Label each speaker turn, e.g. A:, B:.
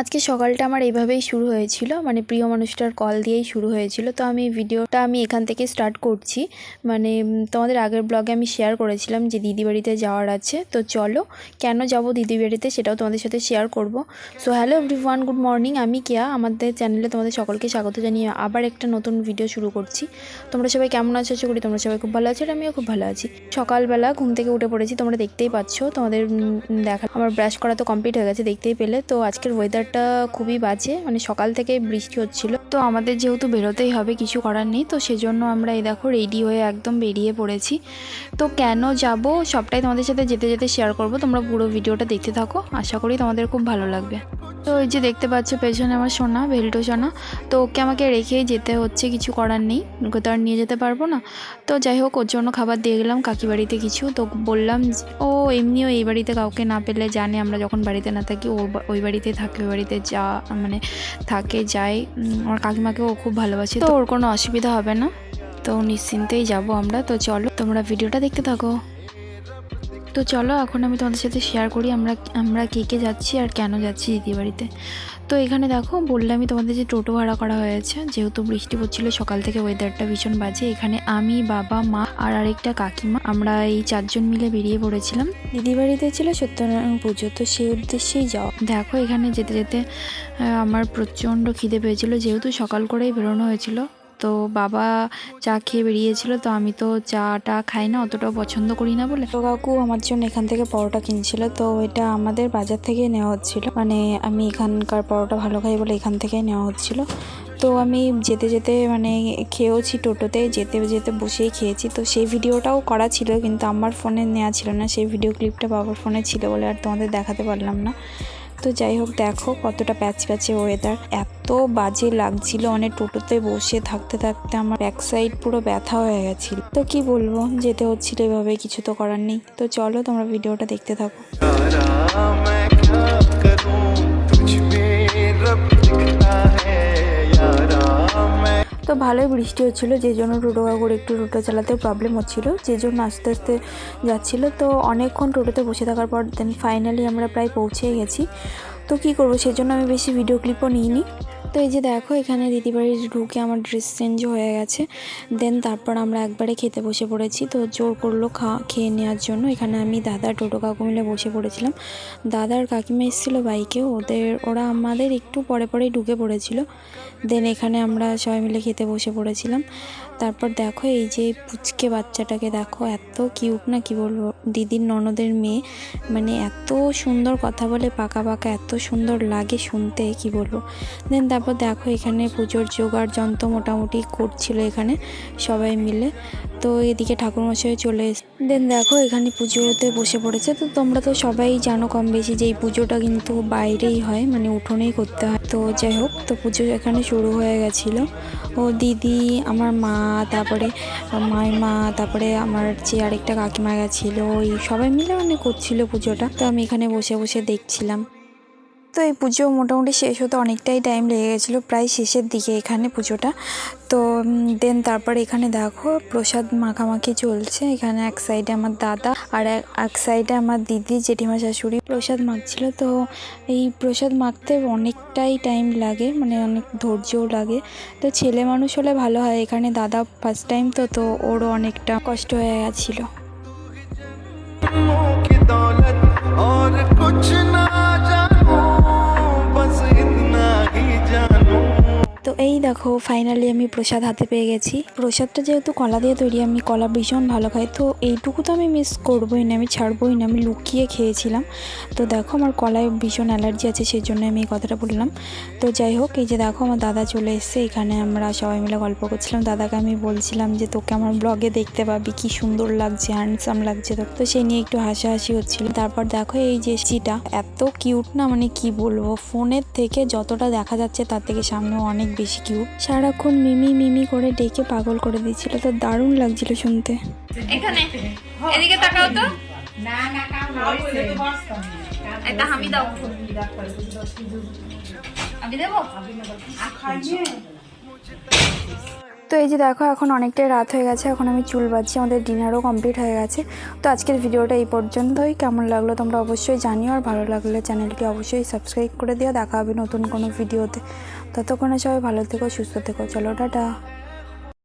A: আজকে সকালটা আমার এইভাবেই শুরু হয়েছিল মানে প্রিয় মানুষটার কল দিয়েই শুরু হয়েছিল। তো আমি ভিডিওটা আমি এখান থেকে স্টার্ট করছি। মানে তোমাদের আগের ব্লগে আমি শেয়ার করেছিলাম যে দিদি বাড়িতে যাওয়ার আছে। তো চলো, কেন যাব দিদি বাড়িতে সেটাও তোমাদের সাথে শেয়ার করব। So hello everyone good morning আমি কেয়া। আমাদের চ্যানেলে তোমাদের সকলকে স্বাগত জানিয়ে আবার একটা নতুন ভিডিও শুরু করছি। তোমরা সবাই কেমন আছো? আশা করি তোমরা সবাই খুব ভালো আছো, আর আমিও খুব ভালো আছি। সকালবেলা ঘুম থেকে উঠে পড়েছি, তোমরা দেখতেই পাচ্ছ। তোমাদের দেখা আমার ব্রাশ করা তো কমপ্লিট হয়ে গেছে, দেখতেই পেলে। তো আজকের ওয়েদারটা খুবই বাজে মানে সকাল থেকে বৃষ্টি হচ্ছিল। তো আমাদের যেহেতু বেরোতেই হবে, কিছু করার নেই, তো সেজন্য আমরা এই দেখো রেডি হয়ে একদম বেরিয়ে পড়েছি। তো কেন যাব সবটাই তোমাদের সাথে যেতে যেতে শেয়ার করব, তোমরা পুরো ভিডিওটা দেখতে থাকো, আশা করি তোমাদের খুব ভালো লাগবে। তো এই যে দেখতে পাচ্ছ, পেছনে আমার সোনা, ভেল্টো সোনা। তো ওকে আমাকে রেখেই যেতে হচ্ছে, কিছু করার নেই। ওকে তো আর নিয়ে যেতে পারব না। তো যাই হোক, ওর জন্য খাবার দিয়ে গেলাম কাকি বাড়িতে কিছু। তো বললাম ও এমনিও এই বাড়িতে কাউকে না পেলে জানে, আমরা যখন বাড়িতে না থাকি, ও ওই বাড়িতে থাকে, ওই বাড়িতে যা মানে থাকে, যায়। আমার কাকিমাকে ও খুব ভালোবাসে। তো ওর কোনো অসুবিধা হবে না। তো নিশ্চিন্তেই যাব আমরা। তো চলো, তোমরা ভিডিওটা দেখতে থাকো। তো চলো, এখন আমি তোমাদের সাথে শেয়ার করি আমরা আমরা কে কে যাচ্ছি আর কেন যাচ্ছি দিদি বাড়িতে। তো এখানে দেখো, বললামই তোমাদের যে টোটো ভাড়া করা হয়েছে, যেহেতু বৃষ্টি পড়ছিল, সকাল থেকে ওয়েদারটা ভীষণ বাজে। এখানে আমি, বাবা, মা আর আরেকটা কাকিমা, আমরা এই চারজন মিলে বেরিয়ে পড়েছিলাম। দিদি বাড়িতে ছিল সত্যনারায়ণ পুজো, তো সেই উদ্দেশ্যেই যাওয়া। দেখো, এখানে যেতে যেতে আমার প্রচণ্ড খিদে পেয়েছিল, যেহেতু সকাল করেই বেরোনো হয়েছিল। তো বাবা চা খেয়ে বেরিয়েছিল, তো আমি তো চাটা খাই না, অতটাও পছন্দ করি না বলে। তো কাকু আমার জন্য এখান থেকে পরোটা কিনছিল, তো এটা আমাদের বাজার থেকে নেওয়া হচ্ছিল। মানে আমি এখানকার পরোটা ভালো খাই বলে এখান থেকে নেওয়া হচ্ছিল। তো আমি যেতে যেতে মানে খেয়েওছি টোটোতে, যেতে যেতে বসেই খেয়েছি। তো সেই ভিডিওটাও করা ছিল, কিন্তু আমার ফোনে নেওয়া ছিল না। সেই ভিডিও ক্লিপটা বাবার ফোনে ছিল বলে আর তোমাদের দেখাতে পারলাম না। তো যাই হোক, দেখো কতটা প্যাচ প্যাচে ওয়েদার এত বাজে লাগছিল অনেক টোটোতে বসে থাকতে থাকতে আমার ব্যাক সাইড পুরো ব্যথা হয়ে গেছিল। তো কি বলব, যেতে হচ্ছিল এভাবে, কিছু তো করার নেই। তো চলো তোমরা ভিডিওটা দেখতে থাকো। ভালোই বৃষ্টি হচ্ছিল, যে জন্য টোটো কাকুর একটু টোটো চালাতে প্রবলেম হচ্ছিল, যে জন্য আস্তে আস্তে যাচ্ছিল। তো অনেকক্ষণ টোটোতে বসে থাকার পর দেন ফাইনালি আমরা প্রায় পৌঁছে গেছি। তো কী করব, সেজন্য আমি বেশি ভিডিও ক্লিপও নিইনি। তো এই যে দেখো, এখানে দিদি বাড়ির ঢুকে আমার ড্রেস চেঞ্জ হয়ে গেছে। দেন তারপর আমরা একবারে খেতে বসে পড়েছি। তো জোর করল খা, খেয়ে নেওয়ার জন্য। এখানে আমি দাদা, টোটো কাকু মিলে বসে পড়েছিলাম। দাদার কাকিমা এসেছিল বাইকে। ওদের, ওরা আমাদের একটু পরে পরেই ঢুকে পড়েছিল। দেন এখানে আমরা সবাই মিলে খেতে বসে পড়েছিলাম। তারপর দেখো এই যে পুচকে বাচ্চাটাকে দেখো, এত কিউট না কি বলব? দিদির ননদের মেয়ে মানে এত সুন্দর কথা বলে পাকা পাকা, এত সুন্দর লাগে শুনতে, কি বলব? দেন তারপর দেখো এখানে পুজোর জোগাড় যন্ত্র মোটামুটি করছিল এখানে সবাই মিলে। তো এদিকে ঠাকুরমশাই চলে এসে দেন দেখো, এখানে পুজোতে বসে পড়েছে। তো তোমরা তো সবাই জানো কম বেশি যে এই পুজোটা কিন্তু বাইরেই হয় মানে উঠোনেই করতে হয়। তো যাই হোক, তো পুজো এখানে শুরু হয়ে গেছিল। ও দিদি, আমার মা, তারপরে মাইমা, তারপরে আমার যে আরেকটা কাকিমা গেছিল ওই সবাই মিলে মানে করছিল পুজোটা। তো আমি এখানে বসে বসে দেখছিলাম। তো এই পুজো মোটামুটি শেষ হতে অনেকটাই টাইম লেগে গেছিলো প্রায় শেষের দিকে এখানে পুজোটা তো দেন তারপর এখানে দেখো প্রসাদ মাখামাখি চলছে এখানে এক সাইডে আমার দাদা আর এক- এক সাইডে আমার দিদি জেঠিমা শাশুড়ি প্রসাদ মাখছিল তো এই প্রসাদ মাখতে অনেকটাই টাইম লাগে মানে অনেক ধৈর্যও লাগে তো ছেলে মানুষ হলে ভালো হয় এখানে দাদা ফার্স্ট টাইম তো তো ওরও অনেকটা কষ্ট হয়ে গেছিলো
B: मुंह की दौलत और कुछ ना
A: দেখো ফাইনালি আমি প্রসাদ হাতে পেয়ে গেছি। প্রসাদটা যেহেতু কলা দিয়ে তৈরি, আমি কলা ভীষণ ভালো খাই। তো এইটুকু তো আমি মিস করবোই না, আমি ছাড়বোই না, আমি লুকিয়ে খেয়েছিলাম। তো দেখো, আমার কলায় ভীষণ অ্যালার্জি আছে সেই জন্য আমি এই কথাটা বললাম। তো যাই হোক, এই যে দেখো, আমার দাদা চলে এসছে, এখানে আমরা সবাই মিলে গল্প করছিলাম। দাদাকে আমি বলছিলাম যে, তোকে আমার ব্লগে দেখতে পাবি, কি সুন্দর লাগছে হ্যান্ডসাম লাগছে তো তো সেই নিয়ে একটু হাসাহাসি হচ্ছিল। তারপর দেখো, এই যে চিটা এত কিউট না মানে কি বলব, ফোনের থেকে যতটা দেখা যাচ্ছে, তার থেকে সামনে অনেক বেশি কিউট সারাক্ষণ মিমি মিমি করে ডেকে পাগল করে দিচ্ছিল তো দারুণ লাগছিল শুনতে।
C: এখানে, এদিকে তাকাও তো। এটা আমি দাও। আমি দেবো?
A: তো এই যে দেখো, এখন অনেকটাই রাত হয়ে গেছে, এখন আমি চুল বাজছি আমাদের ডিনারও কমপ্লিট হয়ে গেছে। তো আজকের ভিডিওটা এই পর্যন্তই, কেমন লাগল তোমরা অবশ্যই জানিও, আর ভালো লাগলে চ্যানেলটি অবশ্যই সাবস্ক্রাইব করে দিও, দেখা হবে নতুন কোনো ভিডিওতে। ততক্ষণে সবাই ভালো থেকো, সুস্থ থেকো, চলো, টাটা।